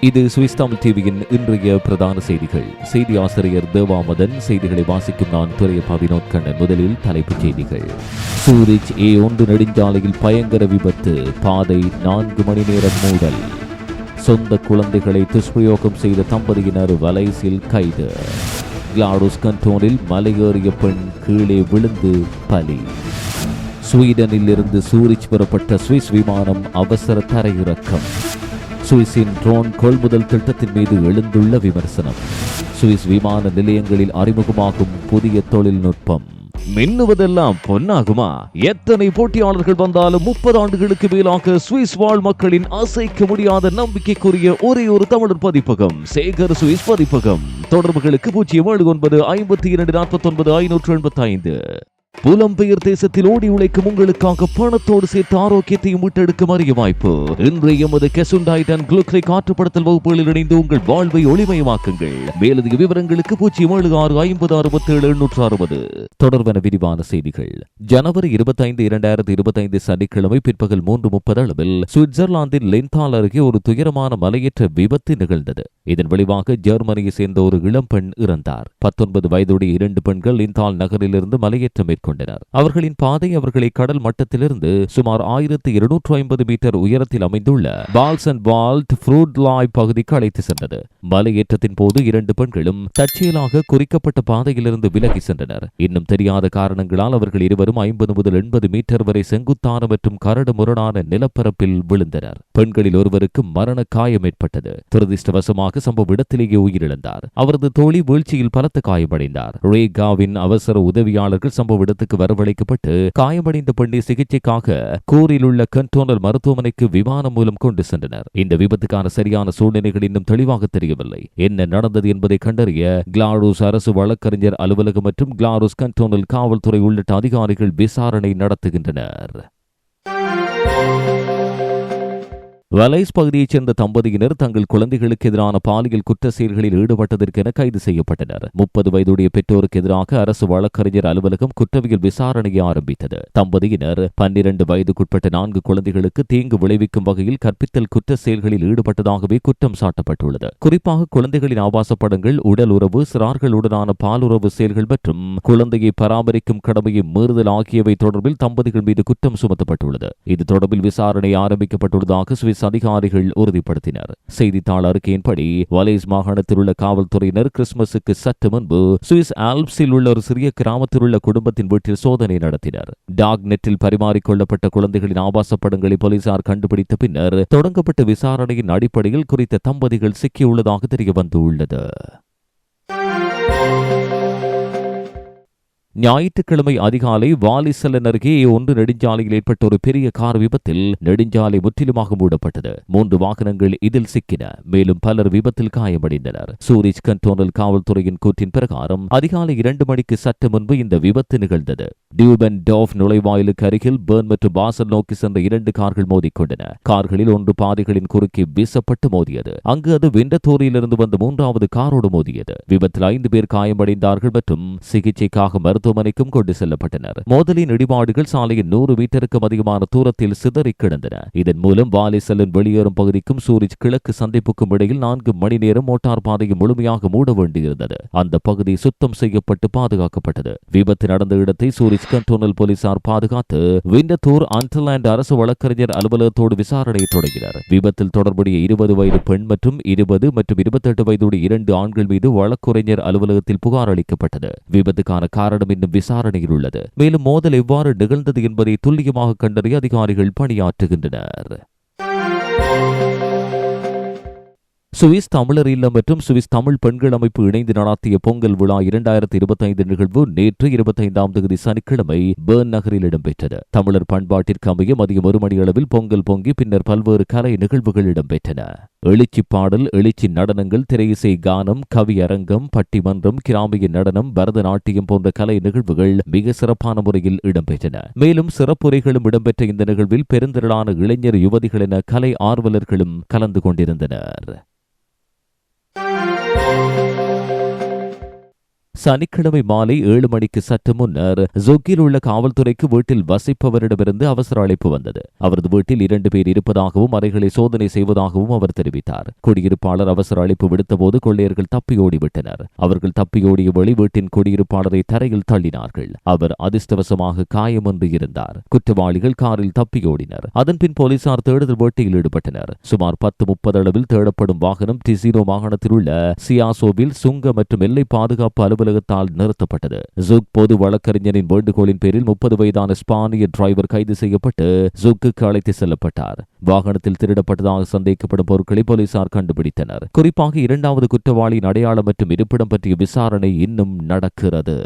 இது சுவிஸ் தமிழ் டிவியின் இன்றைய பிரதான செய்திகள். செய்தி ஆசிரியர் தேவாமதன் செய்திகளை வாசிக்கும் நான் துறையப்பா வினோத் கண்ணன். முதலில் தலைப்புச் செய்திகள். சூரிச் ஏ ஒன்று நெடுஞ்சாலையில் பயங்கர விபத்து. பாதை நான்கு மணி நேரம் மூடல். சொந்த குழந்தைகளை துஷ்பிரயோகம் செய்த தம்பதியினர் வலைசில் கைது. கிளாடோஸ் கண்டோனில் மலையேறிய பெண் கீழே விழுந்து பலி. ஸ்வீடனில் இருந்து சூரிச் பெறப்பட்ட சுவிஸ் விமானம் அவசர தரையிறக்கம். சுவிஸின் ட்ரோன் கொள்முதல் திட்டத்தின் மீது எழுந்துள்ள விமர்சனம். சுவிஸ் விமான நிலையங்களில் அறிமுகமாகும் புதிய தொழில்நுட்பம். மின்னுவதெல்லாம் பொன்னாகுமா? எத்தனை போட்டியாளர்கள் வந்தாலும் முப்பது ஆண்டுகளுக்கு மேலாக சுவிஸ் வாழ் மக்களின் அசைக்க முடியாத நம்பிக்கைக்குரிய ஒரே ஒரு தமிழர் பதிப்பகம் சேகர் சுவிஸ் பதிப்பகம். தொடர்புகளுக்கு பூஜ்ஜியம் ஏழு ஒன்பது ஐம்பத்தி இரண்டு நாற்பத்தி ஒன்பது ஐநூற்று எண்பத்தி ஐந்து புலம்பெயர் தேசத்தில் ஓடி உழைக்கும் உங்களுக்காக பணத்தோடு சேர்த்து ஆரோக்கியத்தையும் மீட்டெடுக்கும் அரிய வாய்ப்பு. இன்றைய எமது கெசுண்டாய்ட் அண்ட் குளுக்ரை காற்றுப்படுத்தல் வகுப்புகளில் இணைந்து உங்கள் வாழ்வை ஒளிமயமாக்குங்கள். மேலதிக விவரங்களுக்கு பூஜ்ஜியம் ஏழு ஆறு ஐம்பது அறுபத்தி ஏழு எண்ணூற்று அறுபது. தொடர்பான விரிவான செய்திகள். ஜனவரி இருபத்தைந்து இரண்டாயிரத்தி இருபத்தைந்து சனிக்கிழமை பிற்பகல் மூன்று முப்பது அளவில் சுவிட்சர்லாந்தின் லென்தால் அருகே ஒரு துயரமான மலையேற்ற விபத்து நிகழ்ந்தது. இதன் விளைவாக ஜெர்மனியை சேர்ந்த ஒரு இளம் பெண் இறந்தார். பத்தொன்பது வயதுடைய இரண்டு பெண்கள் லிந்தால் நகரிலிருந்து மலையேற்றம் மேற்கொண்டனர். அவர்களின் பாதை அவர்களை கடல் மட்டத்திலிருந்து சுமார் ஆயிரத்தி இருநூற்று ஐம்பது மீட்டர் உயரத்தில் அமைந்துள்ள பால்ஸ் அண்ட் வால்ட் ஃப்ரூட் லாய் பகுதிக்கு அழைத்து சென்றது. மலையேற்றத்தின் போது இரண்டு பெண்களும் தற்செயலாக குறிக்கப்பட்ட பாதையிலிருந்து விலகி சென்றனர். இன்னும் தெரியாத காரணங்களால் அவர்கள் இருவரும் ஐம்பது முதல் எண்பது மீட்டர் வரை செங்குத்தான மற்றும் கரடு முரடான நிலப்பரப்பில் விழுந்தனர். பெண்களில் ஒருவருக்கு மரண காயம் ஏற்பட்டது. துரதிருஷ்டவசமாக சம்பவ இடத்திலேயே உயிரிழந்தார். அவரது தோழி வீழ்ச்சியில் பலத்த காயமடைந்தார். ரேகாவின் அவசர உதவியாளர்கள் சம்பவ இடத்துக்கு வரவழைக்கப்பட்டு காயமடைந்த பெண்ணை சிகிச்சைக்காக கூரில் உள்ள கண்டோனல் மருத்துவமனைக்கு விமானம் மூலம் கொண்டு சென்றனர். இந்த விபத்துக்கான சரியான சூழ்நிலைகள் இன்னும் தெளிவாக தெரியவில்லை. என்ன நடந்தது என்பதை கண்டறிய கிளாரூஸ் அரசு வழக்கறிஞர் அலுவலகம் மற்றும் கிளாரூஸ் கண்டோனல் காவல்துறை உள்ளிட்ட அதிகாரிகள் விசாரணை நடத்துகின்றனர். வலைஸ் பகுதியைச் சேர்ந்த தம்பதியினர் தங்கள் குழந்தைகளுக்கு எதிரான பாலியல் குற்ற செயல்களில் ஈடுபட்டதற்கென கைது செய்யப்பட்டனர். முப்பது வயதுடைய பெற்றோருக்கு எதிராக அரசு வழக்கறிஞர் அலுவலகம் குற்றவியல் விசாரணையை ஆரம்பித்தது. தம்பதியினர் பன்னிரண்டு வயதுக்குட்பட்ட நான்கு குழந்தைகளுக்கு தீங்கு விளைவிக்கும் வகையில் கற்பித்தல் குற்ற செயல்களில் ஈடுபட்டதாகவே குற்றம் சாட்டப்பட்டுள்ளது. குறிப்பாக குழந்தைகளின் ஆபாச படங்கள் உடல் உறவு சிறார்களுடனான பாலுறவு செயல்கள் மற்றும் குழந்தையை பராமரிக்கும் கடமையை மீறுதல் ஆகியவை தொடர்பில் தம்பதிகள் மீது குற்றம் சுமத்தப்பட்டுள்ளது. இது தொடர்பில் விசாரணை ஆரம்பிக்கப்பட்டுள்ளதாக சுவிஸ் அதிகாரிகள் உறுதிப்படுத்தினர். செய்தித்தாள் அறிக்கையின்படி வலேஸ் மாகாணத்தில் உள்ள காவல்துறையினர் கிறிஸ்துமஸுக்கு சற்று முன்பு சுவிஸ் ஆல்ப்ஸில் உள்ள ஒரு சிறிய கிராமத்தில் உள்ள குடும்பத்தின் வீட்டில் சோதனை நடத்தினர். டாக் நெட்டில் பரிமாறிக்கொள்ளப்பட்ட குழந்தைகளின் ஆபாச படங்களை போலீசார் கண்டுபிடித்த பின்னர் தொடங்கப்பட்ட விசாரணையின் அடிப்படையில் குறித்த தம்பதிகள் சிக்கியுள்ளதாக தெரிய வந்துள்ளது ஞாயிற்றுக்கிழமை அதிகாலை வாலிசலன் அருகே ஒன்று நெடுஞ்சாலையில் ஏற்பட்ட ஒரு பெரிய கார் விபத்தில் நெடுஞ்சாலை முற்றிலுமாக மூடப்பட்டது. மூன்று வாகனங்கள் இதில் சிக்கின. மேலும் பலர் விபத்தில் காயமடைந்தனர். சூரிஜ் கண்டோனல் காவல்துறையின் கூற்றின் பிரகாரம் அதிகாலை இரண்டு மணிக்கு சற்று முன்பு இந்த விபத்து நிகழ்ந்தது. டியூபன் டாஃப் நுழைவாயிலுக்கு அருகில் பேர்ன் மற்றும் பாசல் நோக்கி சென்ற இரண்டு கார்கள் மோதிக்கொண்டன. கார்களில் ஒன்று பாதைகளின் குறுக்கே வீசப்பட்டு மோதியது. அங்கு அது வெண்டத்தோரியிலிருந்து வந்த மூன்றாவது காரோடு மோதியது. விபத்தில் ஐந்து பேர் காயமடைந்தார்கள் மற்றும் சிகிச்சைக்காக மருத்துவ மருத்துவமனைக்கும் கொண்டு செல்லப்பட்டனர். மோதலின் இடிபாடுகள் சாலையின் நூறு மீட்டருக்கும் அதிகமான தூரத்தில் சிதறி கிடந்தன. இதன் மூலம் வாலி வெளியேறும் பகுதிக்கும் சூரிஜ் கிழக்கு சந்திப்புக்கும் இடையில் நான்கு மணி நேரம் மோட்டார் பாதையை முழுமையாக மூட வேண்டியிருந்தது. அந்த பகுதி சுத்தம் செய்யப்பட்டு பாதுகாக்கப்பட்டது. விபத்து நடந்த இடத்தை சூரிஜ் கண்டோனல் போலீசார் பாதுகாத்து விண்டத்தூர் அண்டர்லாண்ட் அரசு வழக்கறிஞர் அலுவலகத்தோடு விசாரணையை தொடங்கினர். விபத்தில் தொடர்புடைய இருபது வயது பெண் மற்றும் இருபது மற்றும் இருபத்தெட்டு வயதுடைய இரண்டு ஆண்கள் மீது வழக்குரைஞர் அலுவலகத்தில் புகார் அளிக்கப்பட்டது. விபத்துக்கான காரணம் இன்னும் விசாரணையில் உள்ளது. மேலும் மோதல் எவ்வாறு நிகழ்ந்தது என்பதை துல்லியமாக கண்டறிய அதிகாரிகள் பணியாற்றுகின்றனர். சுவிஸ் தமிழர் இல்லம் மற்றும் சுவிஸ் தமிழ் பெண்கள் அமைப்பு இணைந்து நடாத்திய பொங்கல் விழா இரண்டாயிரத்தி இருபத்தைந்து நிகழ்வு நேற்று இருபத்தைந்தாம் தேதி சனிக்கிழமை பேர்ன் நகரில் இடம்பெற்றது. தமிழர் பண்பாட்டிற்கு அமைய மதியம் ஒரு மணி அளவில் பொங்கல் பொங்கி பின்னர் பல்வேறு கலை நிகழ்வுகள் இடம்பெற்றன. எழுச்சி பாடல் எழுச்சி நடனங்கள் திரையிசை கானம் கவியரங்கம் பட்டிமன்றம் கிராமிய நடனம் பரதநாட்டியம் போன்ற கலை நிகழ்வுகள் மிக சிறப்பான முறையில் இடம்பெற்றன. மேலும் சிறப்புரைகளும் இடம்பெற்ற இந்த நிகழ்வில் பெருந்திரளான இளைஞர் யுவதிகள் என கலை ஆர்வலர்களும் கலந்து கொண்டிருந்தனர். Thank you. சனிக்கிழமை மாலை ஏழு மணிக்கு சற்று முன்னர் ஜொக்கில் உள்ள காவல்துறைக்கு வீட்டில் வசிப்பவரிடமிருந்து அவசர அழைப்பு வந்தது. அவரது வீட்டில் இரண்டு பேர் இருப்பதாகவும் அறைகளை சோதனை செய்வதாகவும் அவர் தெரிவித்தார். குடியிருப்பாளர் அவசர அழைப்பு விடுத்தபோது கொள்ளையர்கள் தப்பியோடிவிட்டனர் அவர்கள் தப்பியோடிய வழி வீட்டின் குடியிருப்பாளரை தரையில் தள்ளினார்கள். அவர் அதிர்ஷ்டவசமாக காயமொன்று இருந்தார். குற்றவாளிகள் காரில் தப்பியோடினர் அதன்பின் போலீசார் தேடுதல் வேட்டையில் ஈடுபட்டனர். சுமார் பத்து முப்பது அளவில் தேடப்படும் வாகனம் டிசினோ மாகாணத்தில் உள்ள சியாசோவில் சுங்க மற்றும் எல்லை பாதுகாப்பு அலுவலர் அலுவலகத்தால் நிறுத்தப்பட்டது. ஜூக் பொது வழக்கறிஞரின் வேண்டுகோளின் பேரில் முப்பது வயதான ஸ்பானிய டிரைவர் கைது செய்யப்பட்டு ஜுக்குக்கு அழைத்து செல்லப்பட்டார். வாகனத்தில் திருடப்பட்டதாக சந்தேகப்படும் பொருட்களை போலீசார் கண்டுபிடித்தனர். குறிப்பாக இரண்டாவது குற்றவாளியின் அடையாளம் மற்றும் இருப்பிடம் பற்றிய விசாரணை இன்னும் நடக்கிறது.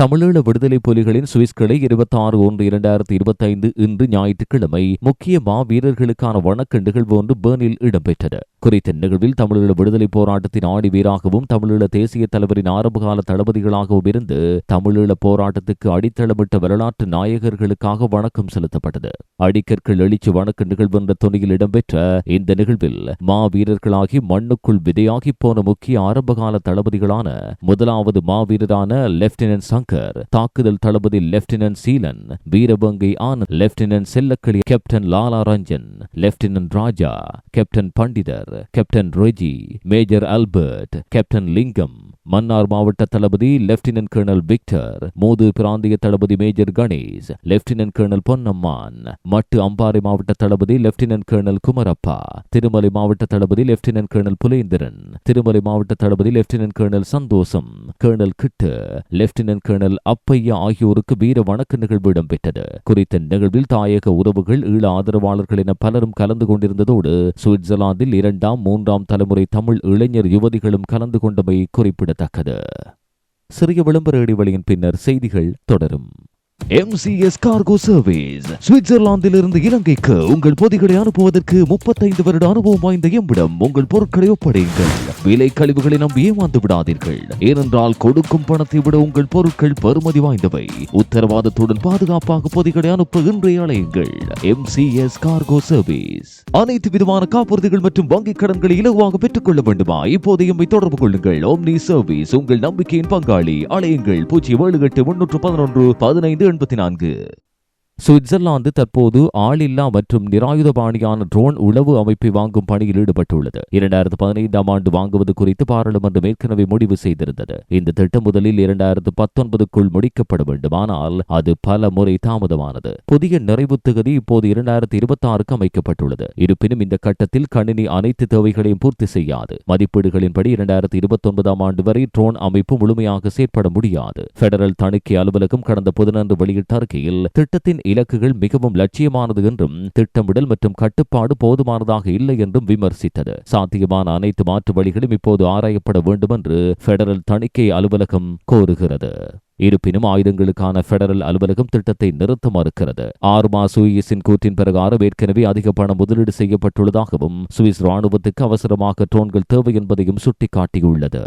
தமிழீழ விடுதலை புலிகளின் சுவிஸ் கிளை இருபத்தி ஆறு ஒன்று இரண்டாயிரத்தி இருபத்தைந்து இன்று ஞாயிற்றுக்கிழமை முக்கிய மா வீரர்களுக்கான வணக்க நிகழ்வு ஒன்று பேர்னில் இடம்பெற்றது. குறித்த நிகழ்வில் தமிழீழ விடுதலை போராட்டத்தின் ஆடி வீராகவும் தமிழீழ தேசிய தலைவரின் ஆரம்பகால தளபதிகளாகவும் இருந்து தமிழீழ போராட்டத்துக்கு அடித்தளமிட்ட வரலாற்று நாயகர்களுக்காக வணக்கம் செலுத்தப்பட்டது. அடிக்கற்கள் எழுச்சி வணக்க நிகழ்வு என்ற துணியில் இடம்பெற்ற இந்த நிகழ்வில் மா வீரர்களாகி மண்ணுக்குள் விதையாகி போன முக்கிய ஆரம்பகால தளபதிகளான முதலாவது மாவீரரான லெப்டினன்ட் சங்கர் தாக்குதல் தளபதி lieutenant Seelan வீரபங்கை Anand lieutenant Sellakili captain Lala Ranjan lieutenant Raja captain Pandithar captain Reggie major Albert captain Lingam Mannar மாவட்ட தளபதி லெப்டினன்ட் கர்னல் விக்டர் மூது பிராந்திய தளபதி major Ganesh lieutenant colonel Ponnamman Mattu Amparai மாவட்ட தளபதி லெப்டினன்ட் கர்னல் குமரப்பா திருமலை மாவட்ட தளபதி லெப்டினன்ட் கர்னல் புலேந்திரன் திருமலை மாவட்ட தளபதி lieutenant colonel Santhosam colonel Kittu lieutenant colonel Appaiya ஆகியோருக்கு வீர வணக்க நிகழ்வு இடம்பெற்றது. குறித்த நிகழ்வில் தாயக உறவுகள் ஈழ ஆதரவாளர்கள் என பலரும் கலந்து கொண்டிருந்ததோடு சுவிட்சர்லாந்தில் இரண்டாம் மூன்றாம் தலைமுறை தமிழ் இளைஞர் யுவதிகளும் கலந்து கொண்டமை குறிப்பிடத்தக்கது. சிறிய விளம்பர இடைவெளியின் பின்னர் செய்திகள் தொடரும் எம்சிஎஸ் கார்கோ சர்வீஸ் சுவிட்சர்லாந்திலிருந்து இலங்கைக்கு உங்கள் பொதிகளை அனுப்புவதற்கு முப்பத்தைந்து வருட அனுபவம் வாய்ந்த எம்மிடம் உங்கள் பொருட்களை ஒப்படையுங்கள். விலை கழிவுகளை நம்பி ஏமாந்து விடாதீர்கள். ஏனென்றால் கொடுக்கும் பணத்தை விட உங்கள் பொருட்கள் பெறுமதி வாய்ந்தவை. உத்தரவாதத்துடன் பாதுகாப்பாக பொதிகளை அனுப்ப இன்றைய அலையுங்கள். எம்சிஎஸ் கார்கோ சர்வீஸ் அனைத்து விதமான காப்புறுதிகள் மற்றும் வங்கிக் கடன்களை இலகுவாக பெற்றுக்கொள்ள வேண்டுமா? இப்போது எம்மை தொடர்பு கொள்ளுங்கள். ஓம்னி சர்வீஸ் உங்கள் நம்பிக்கையின் பங்காளி. அலையுங்கள். பூஜ்ஜியம் ஏழு எட்டு முன்னூற்று பதினொன்று பதினைந்து எண்பத்தி நான்கு சுவிட்சர்லாந்து தற்போது ஆளில்லா மற்றும் நிராயுதபாணியான ட்ரோன் உளவு அமைப்பை வாங்கும் பணியில் ஈடுபட்டுள்ளது. இரண்டாயிரத்து பதினைந்தாம் ஆண்டு வாங்குவது குறித்து பாராளுமன்றம் ஏற்கனவே முடிவு செய்திருந்தது. இந்த திட்டம் முதலில் இரண்டாயிரத்து பத்தொன்பதுக்குள் முடிக்கப்பட வேண்டுமானால் அது பல முறை தாமதமானது. புதிய நிறைவு தொகுதி இப்போது இரண்டாயிரத்து இருபத்தி ஆறுக்கு அமைக்கப்பட்டுள்ளது. இருப்பினும் இந்த கட்டத்தில் கணினி அனைத்து தேவைகளையும் பூர்த்தி செய்யாது. மதிப்பீடுகளின்படி இரண்டாயிரத்து இருபத்தி ஒன்பதாம் ஆண்டு வரை ட்ரோன் அமைப்பு முழுமையாக செயற்பட முடியாது. பெடரல் தணிக்கை அலுவலகம் கடந்த புதனன்று வெளியிட்ட அறிக்கையில் திட்டத்தின் இலக்குகள் மிகவும் லட்சியமானது என்றும் திட்டமிடல் மற்றும் கட்டுப்பாடு போதுமானதாக இல்லை என்றும் விமர்சித்தது. சாத்தியமான அனைத்து மாற்று வழிகளும் இப்போது ஆராயப்பட வேண்டும் என்று பெடரல் தணிக்கை அலுவலகம் கோருகிறது. இருப்பினும் ஆயுதங்களுக்கான பெடரல் அலுவலகம் திட்டத்தை நிறுத்த மறுக்கிறது. ஆர்மா சுயிஸின் கூற்றின் பிரகாரம் ஏற்கனவே அதிக பணம் முதலீடு செய்யப்பட்டுள்ளதாகவும் சுவிஸ் ராணுவத்துக்கு அவசரமாக ட்ரோன்கள் தேவை என்பதையும் சுட்டிக்காட்டியுள்ளது.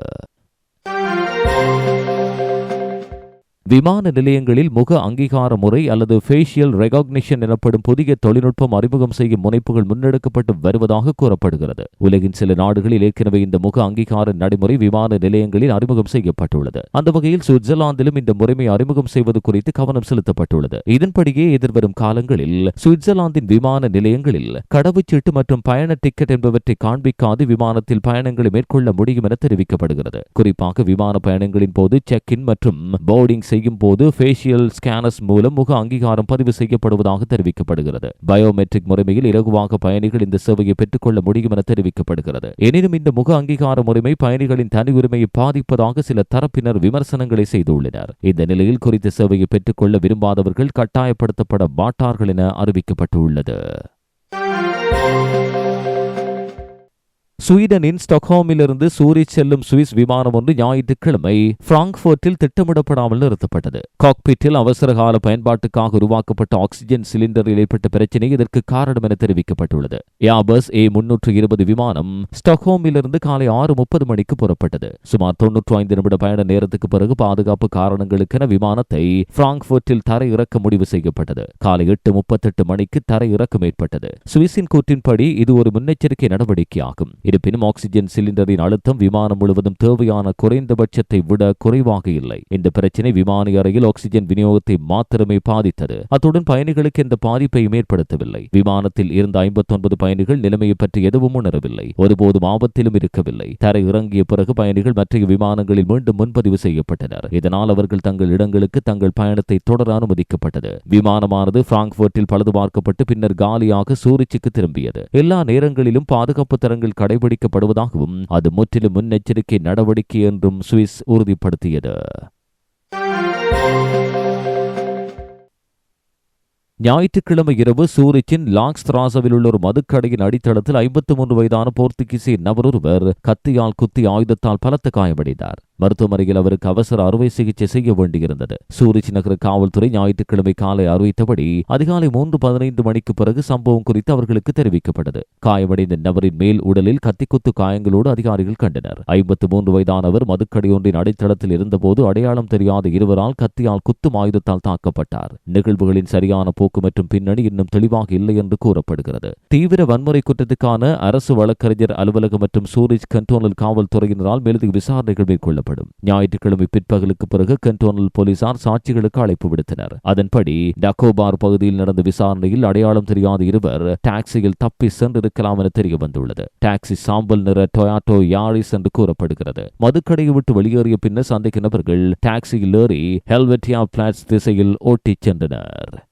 விமான நிலையங்களில் முக அங்கீகார முறை அல்லது ஃபேஷியல் ரெகாக்னிஷன் எனப்படும் புதிய தொழில்நுட்பம் அறிமுகம் செய்யும் முனைப்புகள் முன்னெடுக்கப்பட்டு வருவதாக கூறப்படுகிறது. உலகின் சில நாடுகளில் ஏற்கனவே இந்த முக அங்கீகார நடைமுறை விமான நிலையங்களில் அறிமுகம் செய்யப்பட்டுள்ளது. அந்த வகையில் சுவிட்சர்லாந்திலும் இந்த முறைமை அறிமுகம் செய்வது குறித்து கவனம் செலுத்தப்பட்டுள்ளது. இதன்படியே எதிர்வரும் காலங்களில் சுவிட்சர்லாந்தின் விமான நிலையங்களில் கடவுச்சீட்டு மற்றும் பயண டிக்கெட் என்பவற்றை காண்பிக்காது விமானத்தில் பயணங்களை மேற்கொள்ள முடியும் என தெரிவிக்கப்படுகிறது. குறிப்பாக விமான பயணங்களின் போது செக் இன் மற்றும் போர்டிங் செய்ய செய்யும் போது ஃபேஷியல் ஸ்கேனர்ஸ் மூலம் முக அங்கீகாரம் பதிவு செய்யப்படுவதாக தெரிவிக்கப்படுகிறது. பயோமெட்ரிக் முறைமையில் இலகுவாக பயணிகள் இந்த சேவையை பெற்றுக்கொள்ள முடியும் என தெரிவிக்கப்படுகிறது. எனினும் இந்த முக அங்கீகார முறைமை பயணிகளின் தனி உரிமையை பாதிப்பதாக சில தரப்பினர் விமர்சனங்களை செய்துள்ளனர். இந்த நிலையில் குறித்த சேவையை பெற்றுக்கொள்ள விரும்பாதவர்கள் கட்டாயப்படுத்தப்பட மாட்டார்கள் என அறிவிக்கப்பட்டுள்ளது. ஸ்வீடனின் ஸ்டாக்ஹோமிலிருந்து சூரிச் செல்லும் சுவிஸ் விமானம் ஒன்று ஞாயிற்றுக்கிழமை பிராங்க்ஃபோர்ட்டில் திட்டமிடப்படாமல் நிறுத்தப்பட்டது. காக்பிட்டில் அவசரகால பயன்பாட்டுக்காக உருவாக்கப்பட்ட ஆக்சிஜன் சிலிண்டரில் ஏற்பட்ட பிரச்சினை இதற்கு காரணம் என தெரிவிக்கப்பட்டுள்ளது. யாபஸ் ஏ முன்னூற்று இருபது விமானம் ஸ்டாக்ஹோமிலிருந்து காலை ஆறு முப்பது மணிக்கு புறப்பட்டது. சுமார் தொன்னூற்று ஐந்து நிமிட பயண நேரத்துக்கு பிறகு பாதுகாப்பு காரணங்களுக்கென விமானத்தை பிராங்க்பர்ட்டில் தரை இறக்க முடிவு செய்யப்பட்டது. காலை எட்டு முப்பத்தெட்டு மணிக்கு தரை இறக்கம் ஏற்பட்டது. சுவிஸின் கூற்றின்படி இது ஒரு முன்னெச்சரிக்கை நடவடிக்கையாகும். இருப்பினும் ஆக்சிஜன் சிலிண்டரின் அழுத்தம் விமானம் முழுவதும் தேவையான குறைந்தபட்சத்தை விட குறைவாக இல்லை. இந்த பிரச்சினை விமான அறையில் ஆக்சிஜன் விநியோகத்தை மாத்திரமே பாதித்தது. அத்துடன் பயணிகளுக்கு எந்த பாதிப்பையும் ஏற்படுத்தவில்லை. விமானத்தில் இருந்த ஐம்பத்தொன்பது பயணிகள் நிலைமையை பற்றி எதுவும் உணரவில்லை. ஒருபோதும் ஆபத்திலும் இருக்கவில்லை. தரை இறங்கிய பிறகு பயணிகள் மற்ற விமானங்களில் மீண்டும் முன்பதிவு செய்யப்பட்டனர். இதனால் அவர்கள் தங்கள் இடங்களுக்கு தங்கள் பயணத்தை தொடர அனுமதிக்கப்பட்டது. விமானமானது பிராங்க்பர்ட்டில் பழுது பார்க்கப்பட்டு பின்னர் காலியாக சூரிச்சுக்கு திரும்பியது. எல்லா நேரங்களிலும் பாதுகாப்பு தரங்கள் கடை கடைபிடிக்கப்படுவதாகவும் அது முற்றிலும் முன்னெச்சரிக்கை நடவடிக்கை என்றும் சுவிஸ் உறுதிப்படுத்தியது. ஞாயிற்றுக்கிழமை இரவு சூரிச்சின் லாங்ஸ்திராசவில் உள்ள ஒரு மதுக்கடையின் அடித்தளத்தில் ஐம்பத்தி மூன்று வயதான போர்த்துகீசிய நபர் ஒருவர் கத்தியால் குத்தி ஆயுதத்தால் பலத்த காயமடைந்தார். மருத்துவமனையில் அவருக்கு அவசர அறுவை சிகிச்சை செய்ய வேண்டியிருந்தது. சூரிச் நகர காவல்துறை ஞாயிற்றுக்கிழமை காலை அறிவித்தபடி அதிகாலை மூன்று பதினைந்து மணிக்கு பிறகு சம்பவம் குறித்து அவர்களுக்கு தெரிவிக்கப்பட்டது. காயமடைந்த நபரின் மேல் உடலில் கத்திக்குத்து காயங்களோடு அதிகாரிகள் கண்டனர். ஐம்பத்து மூன்று வயதானவர் மதுக்கடையொன்றின் அடித்தளத்தில் இருந்தபோது அடையாளம் தெரியாத இருவரால் கத்தியால் குத்தும் ஆயுதத்தால் தாக்கப்பட்டார். நிகழ்வுகளின் சரியான போக்கு மற்றும் பின்னணி இன்னும் தெளிவாக இல்லை என்று கூறப்படுகிறது. தீவிர வன்முறை குற்றத்துக்கான அரசு வழக்கறிஞர் அலுவலகம் மற்றும் சூரிஜ் கண்டோனல் காவல்துறையினரால் மேலதிக விசாரணைகள் மேற்கொள்ளப்படும் ஞாயிற்றுக்கிழமை பிற்பகலுக்கு பிறகு கென்டோனல் போலீசார் சாட்சிகளுக்கு அழைப்பு விடுத்தனர். அதன்படி டக்கோபார் பகுதியில் நடந்த விசாரணையில் அடையாளம் தெரியாத இருவர் டாக்ஸியில் தப்பி சென்றிருக்கலாம் என தெரிய வந்துள்ளது டாக்ஸி சாம்பல் நிற டொயாட்டோ யாரிஸ் என்று கூறப்படுகிறது. மதுக்கடையை விட்டு வெளியேறிய பின்னர் சந்தேக நபர்கள் டாக்ஸியில் ஏறி ஹெல்வெட்டியா பிளாட்ஸ் திசையில் ஓட்டிச் சென்றனர்.